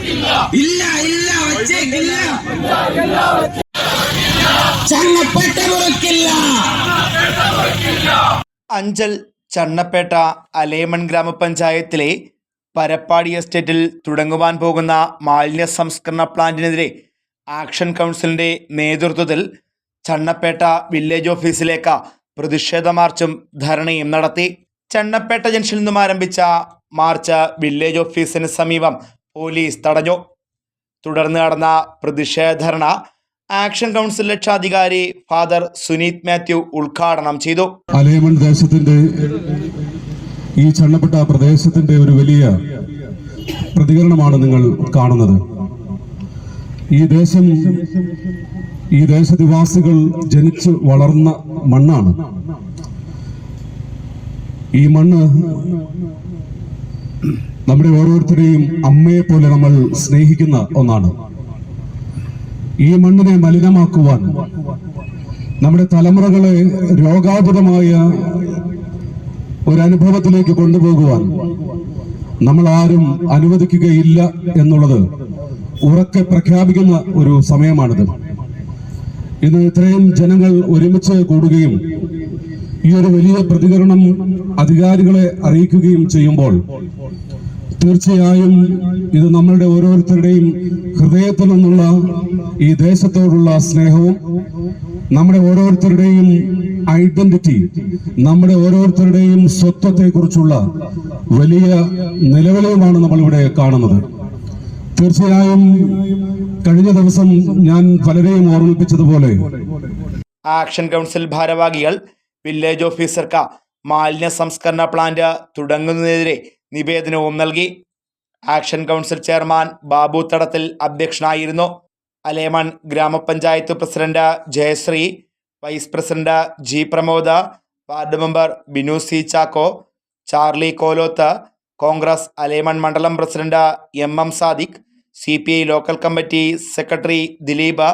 ഇല്ല. ഇല്ല വച്ചേക്കില്ല ചങ്ങപ്പെട്ട മുറിക്കില്ല അഞ്ചൽ ചണ്ണപ്പേട്ട അലേമൺ ഗ്രാമപഞ്ചായത്തിലെ പരപ്പാടി എസ്റ്റേറ്റിൽ തുടങ്ങുവാൻ പോകുന്ന മാലിന്യ സംസ്കരണ പ്ലാന്റിനെതിരെ ആക്ഷൻ കൗൺസിലിന്റെ നേതൃത്വത്തിൽ ചണ്ണപ്പേട്ട വില്ലേജ് ഓഫീസിലേക്ക് പ്രതിഷേധ മാർച്ചും ധരണയും നടത്തി. ചണ്ണപ്പേട്ട ജംഗ്ഷനിൽ നിന്നും ആരംഭിച്ച മാർച്ച് വില്ലേജ് ഓഫീസിന് സമീപം പോലീസ് തടഞ്ഞു. തുടർന്ന് നടന്ന പ്രതിഷേധരണ ആക്ഷൻ കൗൺസിൽ രക്ഷാധികാരി ഫാദർ സുനീത് മാത്യു ഉദ്ഘാടനം ചെയ്തു. അലയമൺ ദേശത്തിന്റെ ഈ ചണ്ണപ്പെട്ട പ്രദേശത്തിന്റെ ഒരു വലിയ പ്രതികരണമാണ് നിങ്ങൾ കാണുന്നത്. ഈ ദേശം ഈ ദേശനിവാസികൾ ജനിച്ചു വളർന്ന മണ്ണാണ്. ഈ മണ്ണ് നമ്മുടെ ഓരോരുത്തരെയും അമ്മയെ പോലെ നമ്മൾ സ്നേഹിക്കുന്ന ഒന്നാണ്. ഈ മണ്ണിനെ മലിനമാക്കുവാൻ നമ്മുടെ തലമുറകളെ രോഗാതുരമായ ഒരു അനുഭവത്തിലേക്ക് കൊണ്ടുപോകുവാൻ നമ്മൾ ആരും അനുവദിക്കുകയില്ല എന്നുള്ളത് ഉറക്കെ പ്രഖ്യാപിക്കുന്ന ഒരു സമയമാണിത്. ഇന്ന് ഇത്രയും ജനങ്ങൾ ഒരുമിച്ച് കൂടുകയും ഈ ഒരു വലിയ പ്രതികരണം അധികാരികളെ അറിയിക്കുകയും ചെയ്യുമ്പോൾ തീർച്ചയായും ഇത് നമ്മളുടെ ഓരോരുത്തരുടെയും ഹൃദയത്തിൽ നിന്നുള്ള ഈ ദേശത്തോടുള്ള സ്നേഹവും നമ്മുടെ ഓരോരുത്തരുടെയും ഐഡന്റിറ്റി നമ്മുടെ ഓരോരുത്തരുടെയും സ്വത്വത്തെക്കുറിച്ചുള്ള വലിയ നിലവിളിയുമാണ് നമ്മളിവിടെ കാണുന്നത്. തീർച്ചയായും കഴിഞ്ഞ ദിവസം ഞാൻ പലരെയും ഓർമ്മിപ്പിച്ചതുപോലെ ആക്ഷൻ കൗൺസിൽ ഭാരവാഹികൾ വില്ലേജ് ഓഫീസർക്ക് മാലിന്യ സംസ്കരണ പ്ലാന്റ് തുടങ്ങുന്നതിനെതിരെ നിവേദനവും നൽകി. ആക്ഷൻ കൗൺസിൽ ചെയർമാൻ ബാബു തടത്തിൽ അധ്യക്ഷനായിരുന്നു. അലേമൺ ഗ്രാമപഞ്ചായത്ത് president Jayasree vice president G Pramod ward member Binu C Chacko Charlie Koloth Congress Alayamon മണ്ഡലം president M M Sadiq C P I local committee secretary Dileep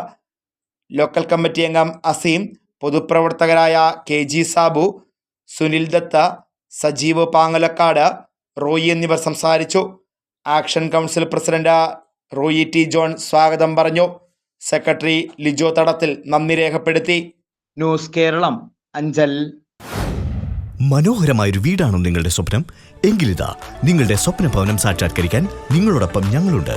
local committee അംഗം അസീം പൊതുപ്രവർത്തകരായ K G Sabu Sunil Datta Sajeev Pangalakkad Roy എന്നിവർ സംസാരിച്ചു. Action council president Roy T John സ്വാഗതം പറഞ്ഞു. Secretary Lijo Thadathil നന്ദി രേഖപ്പെടുത്തി. News Keralam Anchal. മനോഹരമായൊരു വീടാണോ നിങ്ങളുടെ സ്വപ്നം. എങ്കിലിതാ നിങ്ങളുടെ സ്വപ്ന ഭവനം സാക്ഷാത്കരിക്കാൻ നിങ്ങളോടൊപ്പം ഞങ്ങളുണ്ട്.